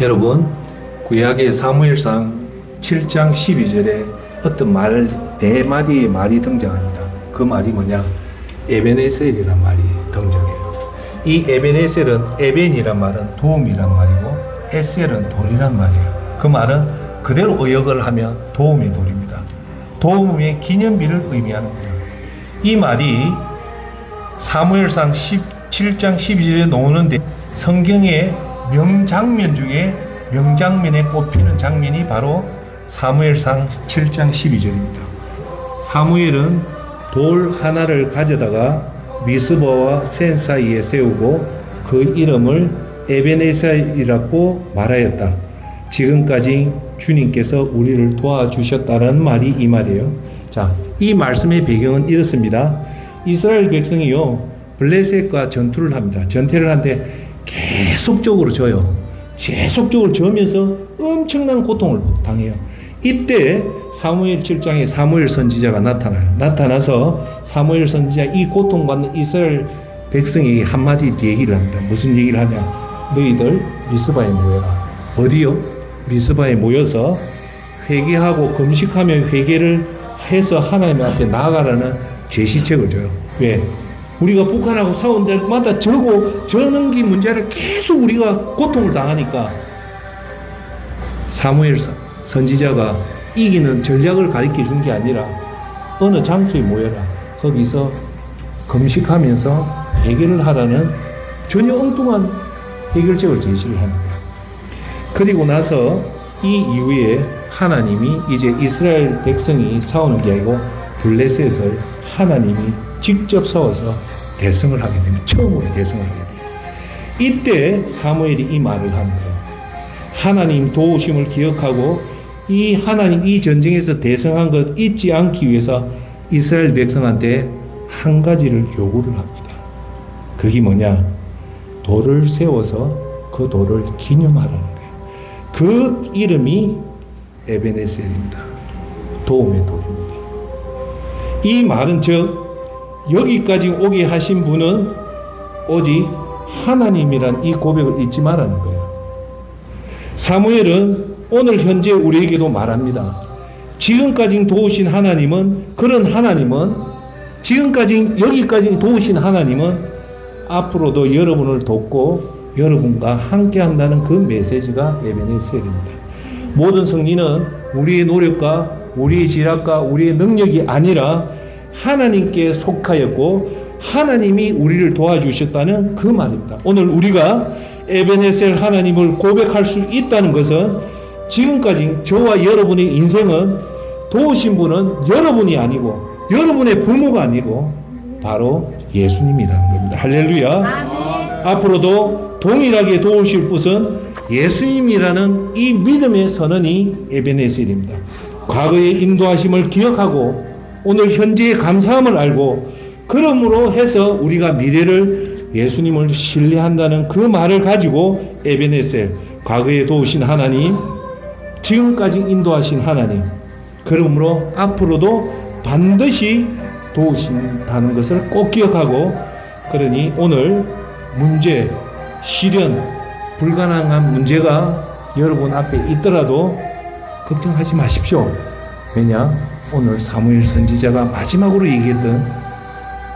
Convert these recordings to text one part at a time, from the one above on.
여러분 구약의 사무엘상 7장 12절에 어떤 말 네 마디의 말이 등장합니다. 그 말이 뭐냐? 에베네셀이란 말이 등장해요. 이 에베네셀은 에벤이란 말은 도움이란 말이고 에셀은 돌이란 말이에요. 그 말은 그대로 의역을 하면 도움이 돌입니다. 도움의 기념비를 의미하는 거예요. 이 말이 사무엘상 17장 12절에 나오는데 성경의 명장면 중에 명장면에 꼽히는 장면이 바로 사무엘상 7장 12절입니다. 사무엘은 돌 하나를 가져다가 미스버와 센 사이에 세우고 그 이름을 에베네셀이라고 말하였다. 지금까지 주님께서 우리를 도와주셨다는 말이 이 말이에요. 자, 이 말씀의 배경은 이렇습니다. 이스라엘 백성이요, 블레셋과 전투를 합니다. 전투를 하는데 계속적으로 져요. 계속적으로 져면서 엄청난 고통을 당해요. 이때 사무엘 7장에 사무엘 선지자가 나타나요. 나타나서 사무엘 선지자 이 고통받는 이스라엘 백성에게 한마디 얘기를 합니다. 무슨 얘기를 하냐? 너희들 미스바에 모여라. 어디요? 미스바에 모여서 회개하고 금식하며 회개를 해서 하나님 앞에 나아가라는 제시책을 줘요. 왜? 우리가 북한하고 싸운 데마다 저고 저는 게 문제를 계속 우리가 고통을 당하니까 사무엘 선- 선지자가 이기는 전략을 가르쳐 준 게 아니라 어느 장소에 모여라. 거기서 금식하면서 해결을 하라는 전혀 엉뚱한 해결책을 제시를 합니다. 그리고 나서 이 이후에 하나님이 이제 이스라엘 백성이 싸우는 게 아니고 블레셋을 하나님이 직접 싸워서 대성을 하게 됩니다. 처음으로 대성을 하게 됩니다. 이때 사무엘이 이 말을 하는 거예요. 하나님 도우심을 기억하고 이 하나님 이 전쟁에서 대성한 것 잊지 않기 위해서 이스라엘 백성한테 한 가지를 요구를 합니다. 그게 뭐냐? 돌을 세워서 그 돌을 기념하라는 거예요. 그 이름이 에베네셀입니다. 도움의 돌입니다. 이 말은 즉 여기까지 오게 하신 분은 오직 하나님이란 이 고백을 잊지 말라는 거예요. 사무엘은 오늘 현재 우리에게도 말합니다. 지금까지 도우신 하나님은 그런 하나님은 지금까지 여기까지 도우신 하나님은 앞으로도 여러분을 돕고 여러분과 함께 한다는 그 메시지가 에베네셀입니다. 모든 승리는 우리의 노력과 우리의 지략과 우리의 능력이 아니라 하나님께 속하였고 하나님이 우리를 도와주셨다는 그 말입니다. 오늘 우리가 에베네셀 하나님을 고백할 수 있다는 것은 지금까지 저와 여러분의 인생은 도우신 분은 여러분이 아니고 여러분의 부모가 아니고 바로 예수님이라는 겁니다. 할렐루야. 앞으로도 동일하게 도우실 분은 예수님이라는 이 믿음의 선언이 에베네셀입니다. 과거의 인도하심을 기억하고 오늘 현재의 감사함을 알고 그러므로 해서 우리가 미래를 예수님을 신뢰한다는 그 말을 가지고 에베네셀 과거에 도우신 하나님 지금까지 인도하신 하나님 그러므로 앞으로도 반드시 도우신다는 것을 꼭 기억하고 그러니 오늘 문제 시련 불가능한 문제가 여러분 앞에 있더라도 걱정하지 마십시오. 왜냐? 오늘 사무엘 선지자가 마지막으로 얘기했던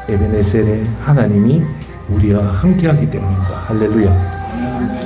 에베네셀의 하나님이 우리와 함께하기 때문입니다. 할렐루야.